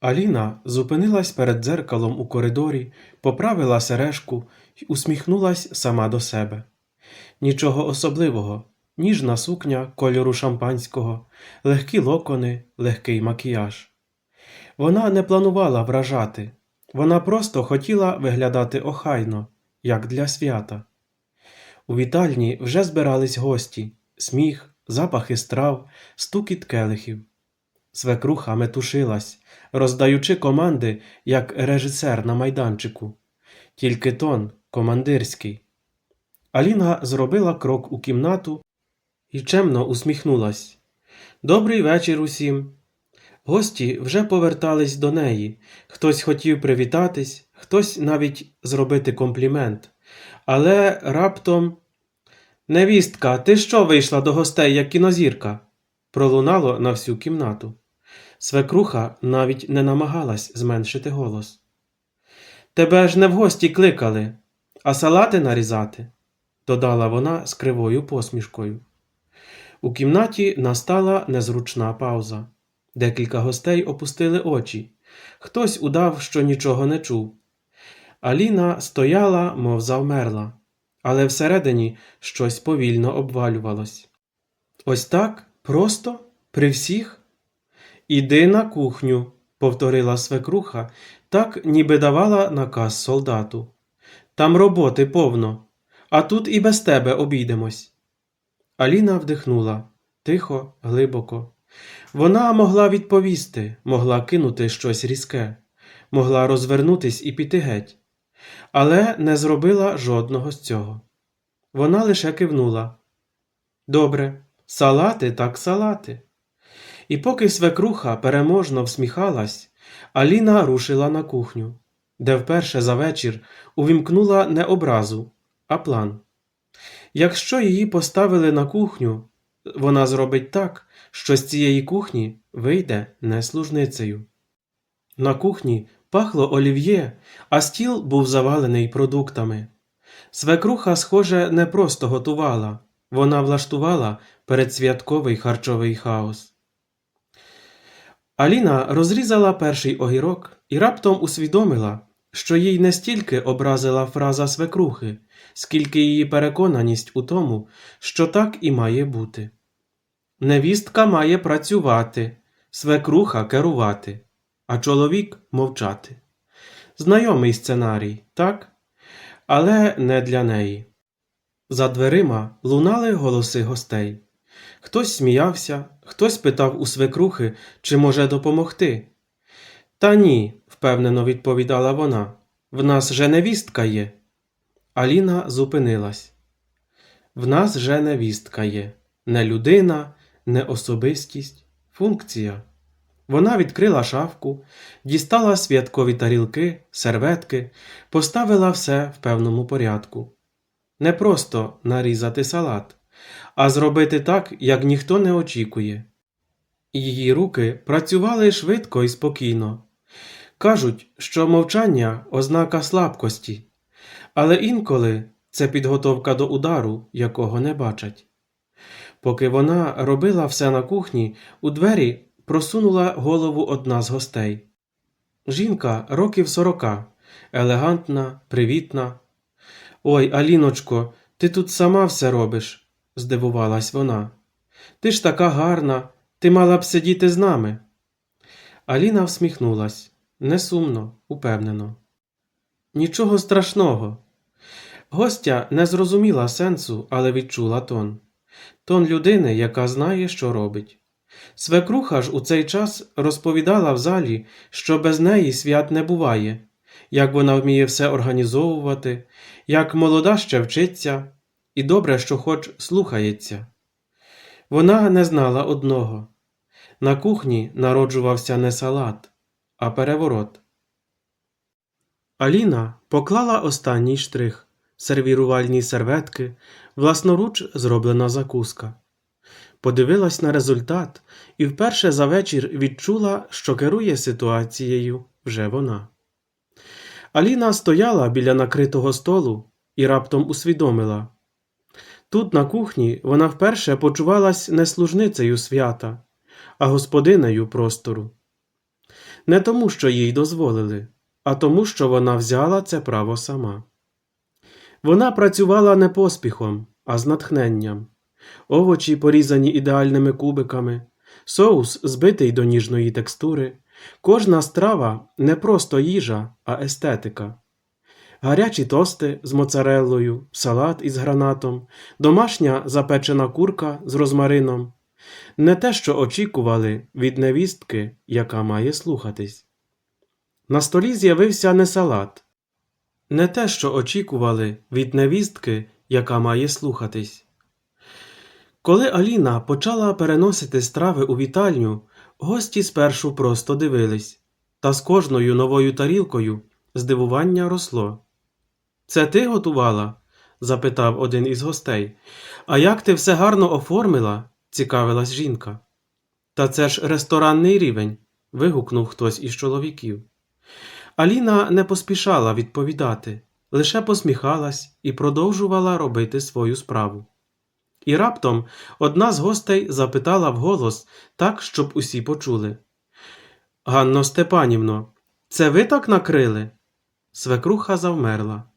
Аліна зупинилась перед дзеркалом у коридорі, поправила сережку й усміхнулась сама до себе. Нічого особливого, ніжна сукня кольору шампанського, легкі локони, легкий макіяж. Вона не планувала вражати, вона просто хотіла виглядати охайно, як для свята. У вітальні вже збирались гості, сміх, запахи страв, стукіт келихів. Свекруха метушилась, роздаючи команди, як режисер на майданчику, тільки тон командирський. Аліна зробила крок у кімнату і чемно усміхнулась. Добрий вечір усім. Гості вже повертались до неї. Хтось хотів привітатись, хтось навіть зробити комплімент. Але раптом. Невістка, ти що вийшла до гостей, як кінозірка? пролунало на всю кімнату. Свекруха навіть не намагалась зменшити голос. Тебе ж не в гості кликали, а салати нарізати, додала вона з кривою посмішкою. У кімнаті настала незручна пауза. Декілька гостей опустили очі. Хтось удав, що нічого не чув. Аліна стояла, мов завмерла, але всередині щось повільно обвалювалось. Ось так, просто, при всіх. Іди на кухню, повторила свекруха, так ніби давала наказ солдату. Там роботи повно, а тут і без тебе обійдемось. Аліна вдихнула тихо, глибоко. Вона могла відповісти, могла кинути щось різке, могла розвернутись і піти геть, але не зробила жодного з цього. Вона лише кивнула. Добре, салати так салати. І поки свекруха переможно всміхалась, Аліна рушила на кухню, де вперше за вечір увімкнула не образу, а план. Якщо її поставили на кухню, вона зробить так, що з цієї кухні вийде не служницею. На кухні пахло олів'є, а стіл був завалений продуктами. Свекруха, схоже, не просто готувала, вона влаштувала передсвятковий харчовий хаос. Аліна розрізала перший огірок і раптом усвідомила, що їй не стільки образила фраза свекрухи, скільки її переконаність у тому, що так і має бути. Невістка має працювати, свекруха керувати, а чоловік мовчати. Знайомий сценарій, так? Але не для неї. За дверима лунали голоси гостей. Хтось сміявся, хтось питав у свекрухи, чи може допомогти. Та ні, впевнено відповідала вона. В нас же невістка є. Аліна зупинилась. В нас же невістка є. Не людина, не особистість, функція. Вона відкрила шафку, дістала святкові тарілки, серветки, поставила все в певному порядку. Не просто нарізати салат, а зробити так, як ніхто не очікує. Її руки працювали швидко і спокійно. Кажуть, що мовчання ознака слабкості, але інколи це підготовка до удару, якого не бачать. Поки вона робила все на кухні, у двері просунула голову одна з гостей. Жінка років сорока, елегантна, привітна. Ой, Аліночко, ти тут сама все робиш, здивувалась вона. Ти ж така гарна, ти мала б сидіти з нами. Аліна всміхнулась не сумно, упевнено. Нічого страшного. Гостя не зрозуміла сенсу, але відчула тон. Тон людини, яка знає, що робить. Свекруха ж у цей час розповідала в залі, що без неї свят не буває, як вона вміє все організовувати, як молода ще вчиться, і добре, що хоч слухається. Вона не знала одного на кухні народжувався не салат, а переворот. Аліна поклала останній штрих сервірувальні серветки, власноруч зроблена закуска. Подивилась на результат і вперше за вечір відчула, що керує ситуацією вже вона. Аліна стояла біля накритого столу і раптом усвідомила тут, на кухні, вона вперше почувалась не служницею свята, а господинею простору. не тому, що їй дозволили, а тому, що вона взяла це право сама. Вона працювала не поспіхом, а з натхненням. Овочі порізані ідеальними кубиками, соус збитий до ніжної текстури, кожна страва не просто їжа, а естетика. Гарячі тости з моцареллою, салат із гранатом, домашня запечена курка з розмарином. Не те, що очікували від невістки, яка має слухатись. На столі з'явився не салат, не те, що очікували від невістки, яка має слухатись. Коли Аліна почала переносити страви у вітальню, гості спершу просто дивились, та з кожною новою тарілкою здивування росло. Це ти готувала? запитав один із гостей. А як ти все гарно оформила? цікавилась жінка. Та це ж ресторанний рівень. вигукнув хтось із чоловіків. Аліна не поспішала відповідати, лише посміхалась і продовжувала робити свою справу. І раптом одна з гостей запитала вголос так, щоб усі почули. Ганно Степанівно, це ви так накрили? Свекруха завмерла.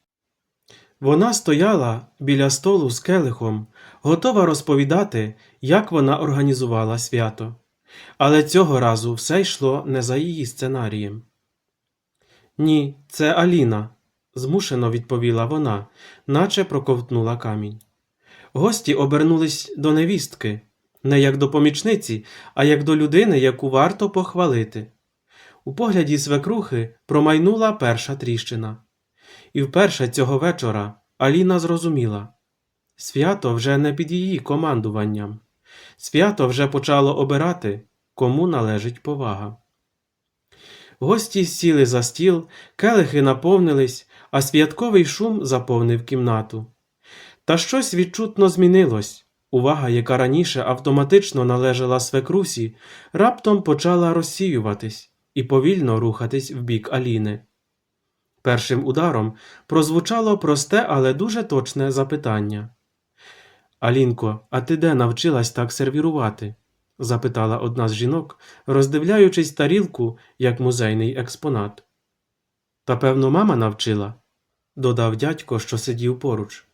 Вона стояла біля столу з келихом, готова розповідати, як вона організувала свято. Але цього разу все йшло не за її сценарієм. Ні, це Аліна, змушено відповіла вона, наче проковтнула камінь. Гості обернулись до невістки, не як до помічниці, а як до людини, яку варто похвалити. У погляді свекрухи промайнула перша тріщина. І вперше цього вечора Аліна зрозуміла свято вже не під її командуванням, свято вже почало обирати, кому належить повага. Гості сіли за стіл, келихи наповнились, а святковий шум заповнив кімнату. Та щось відчутно змінилось. Увага, яка раніше автоматично належала свекрусі, раптом почала розсіюватись і повільно рухатись в бік Аліни. Першим ударом прозвучало просте, але дуже точне запитання. Алінко, а ти де навчилась так сервірувати? запитала одна з жінок, роздивляючись тарілку як музейний експонат. Та, певно, мама навчила, додав дядько, що сидів поруч.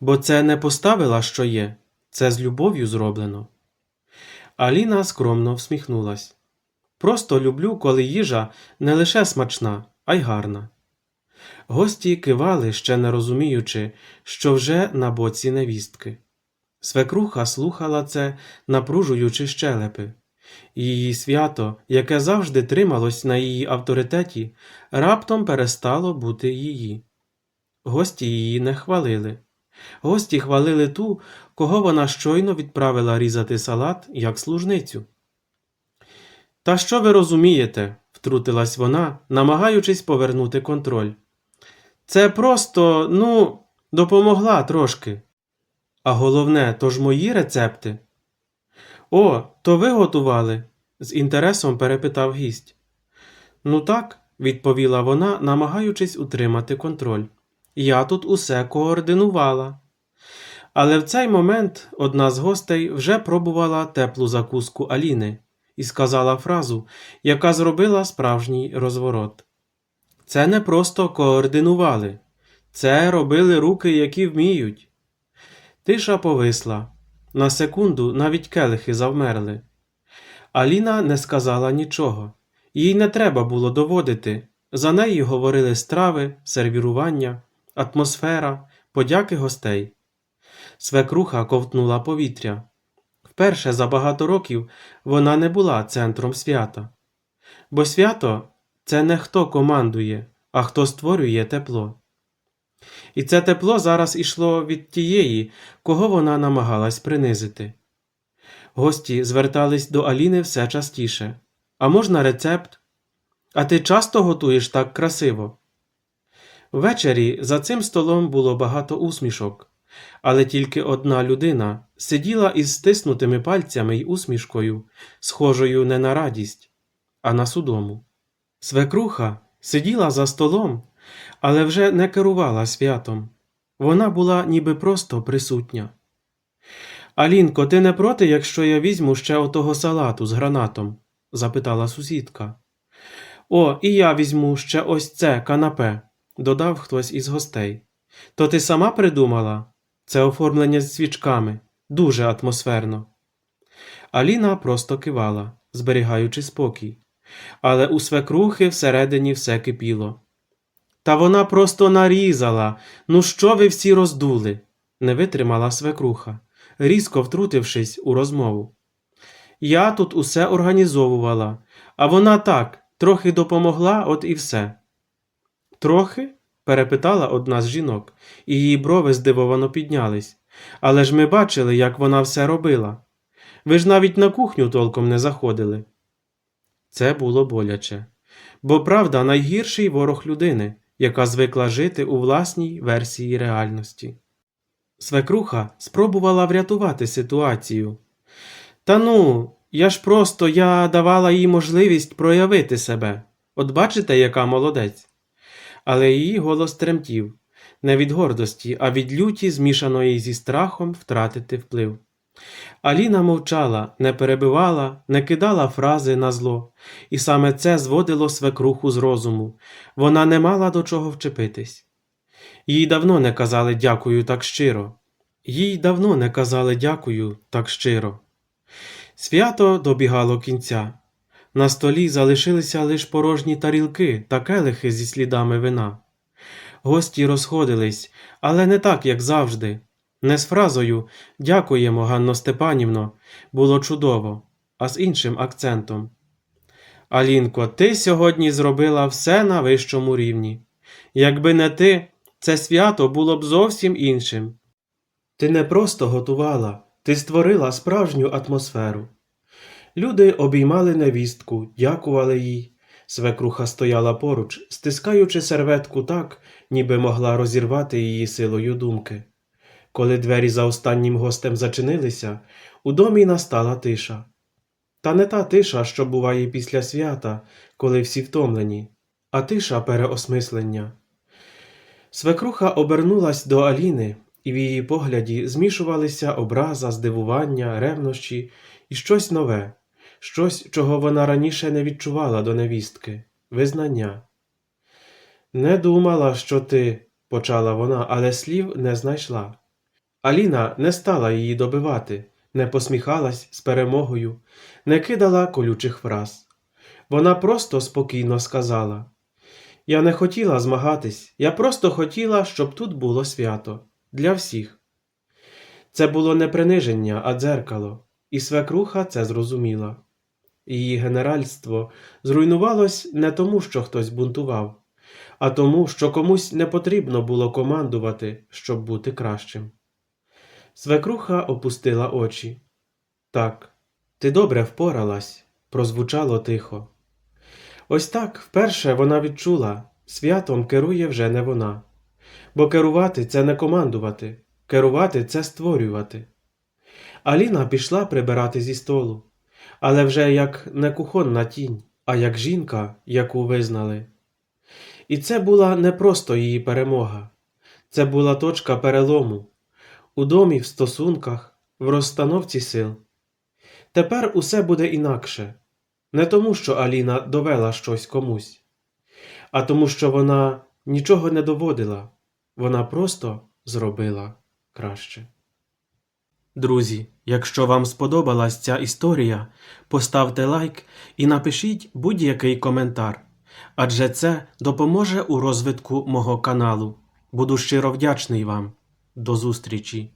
Бо це не поставила, що є, це з любов'ю зроблено. Аліна скромно всміхнулась. Просто люблю, коли їжа не лише смачна, а й гарна. Гості кивали, ще не розуміючи, що вже на боці невістки. Свекруха слухала це, напружуючи щелепи. Її свято, яке завжди трималось на її авторитеті, раптом перестало бути її. Гості її не хвалили. Гості хвалили ту, кого вона щойно відправила різати салат як служницю. Та що ви розумієте? втрутилась вона, намагаючись повернути контроль. Це просто, ну, допомогла трошки. А головне, то ж мої рецепти. О, то ви готували? з інтересом перепитав гість. Ну так, відповіла вона, намагаючись утримати контроль. Я тут усе координувала. Але в цей момент одна з гостей вже пробувала теплу закуску Аліни і сказала фразу, яка зробила справжній розворот. Це не просто координували, це робили руки, які вміють. Тиша повисла. На секунду навіть келихи завмерли. Аліна не сказала нічого. Їй не треба було доводити. За неї говорили страви, сервірування, атмосфера, подяки гостей. Свекруха ковтнула повітря. Вперше за багато років вона не була центром свята. Бо свято це не хто командує, а хто створює тепло. І це тепло зараз ішло від тієї, кого вона намагалась принизити. Гості звертались до Аліни все частіше. А можна рецепт? А ти часто готуєш так красиво? Ввечері за цим столом було багато усмішок, але тільки одна людина сиділа із стиснутими пальцями й усмішкою, схожою не на радість, а на судому. Свекруха сиділа за столом, але вже не керувала святом. Вона була ніби просто присутня. Алінко, ти не проти, якщо я візьму ще отого салату з гранатом? запитала сусідка. О, і я візьму ще ось це канапе, додав хтось із гостей. То ти сама придумала? Це оформлення з свічками, дуже атмосферно. Аліна просто кивала, зберігаючи спокій, але у свекрухи всередині все кипіло. Та вона просто нарізала. Ну що ви всі роздули? не витримала свекруха, різко втрутившись у розмову. Я тут усе організовувала, а вона так, трохи допомогла, от і все. Трохи? перепитала одна з жінок, і її брови здивовано піднялись. Але ж ми бачили, як вона все робила. Ви ж навіть на кухню толком не заходили. Це було боляче. Бо правда найгірший ворог людини, яка звикла жити у власній версії реальності. Свекруха спробувала врятувати ситуацію. Та ну, я ж просто я давала їй можливість проявити себе. От бачите, яка молодець. Але її голос тремтів не від гордості, а від люті, змішаної зі страхом втратити вплив. Аліна мовчала, не перебивала, не кидала фрази на зло, і саме це зводило свекруху з розуму. Вона не мала до чого вчепитись. Їй давно не казали дякую так щиро. Їй давно не казали дякую так щиро. Свято добігало кінця. На столі залишилися лише порожні тарілки та келихи зі слідами вина. Гості розходились, але не так, як завжди. Не з фразою Дякуємо, Ганно Степанівно, було чудово, а з іншим акцентом. Алінко, ти сьогодні зробила все на вищому рівні. Якби не ти, це свято було б зовсім іншим. Ти не просто готувала, ти створила справжню атмосферу. Люди обіймали невістку, дякували їй. Свекруха стояла поруч, стискаючи серветку так, ніби могла розірвати її силою думки. Коли двері за останнім гостем зачинилися, у домі настала тиша. Та не та тиша, що буває після свята, коли всі втомлені, а тиша переосмислення. Свекруха обернулась до Аліни, і в її погляді змішувалися образа, здивування, ревнощі і щось нове, щось, чого вона раніше не відчувала до невістки визнання. Не думала, що ти, почала вона, але слів не знайшла. Аліна не стала її добивати, не посміхалась з перемогою, не кидала колючих фраз. Вона просто спокійно сказала Я не хотіла змагатись, я просто хотіла, щоб тут було свято для всіх. Це було не приниження, а дзеркало, і свекруха це зрозуміла. Її генеральство зруйнувалось не тому, що хтось бунтував, а тому, що комусь не потрібно було командувати, щоб бути кращим. Свекруха опустила очі. Так, ти добре впоралась, прозвучало тихо. Ось так вперше вона відчула святом керує вже не вона. Бо керувати це не командувати, керувати це створювати. Аліна пішла прибирати зі столу, але вже як не кухонна тінь, а як жінка, яку визнали. І це була не просто її перемога, це була точка перелому у домі, в стосунках, в розстановці сил. Тепер усе буде інакше, не тому, що Аліна довела щось комусь, а тому, що вона нічого не доводила, вона просто зробила краще. Друзі, якщо вам сподобалась ця історія, поставте лайк і напишіть будь-який коментар, адже це допоможе у розвитку мого каналу. Буду щиро вдячний вам. До зустрічі!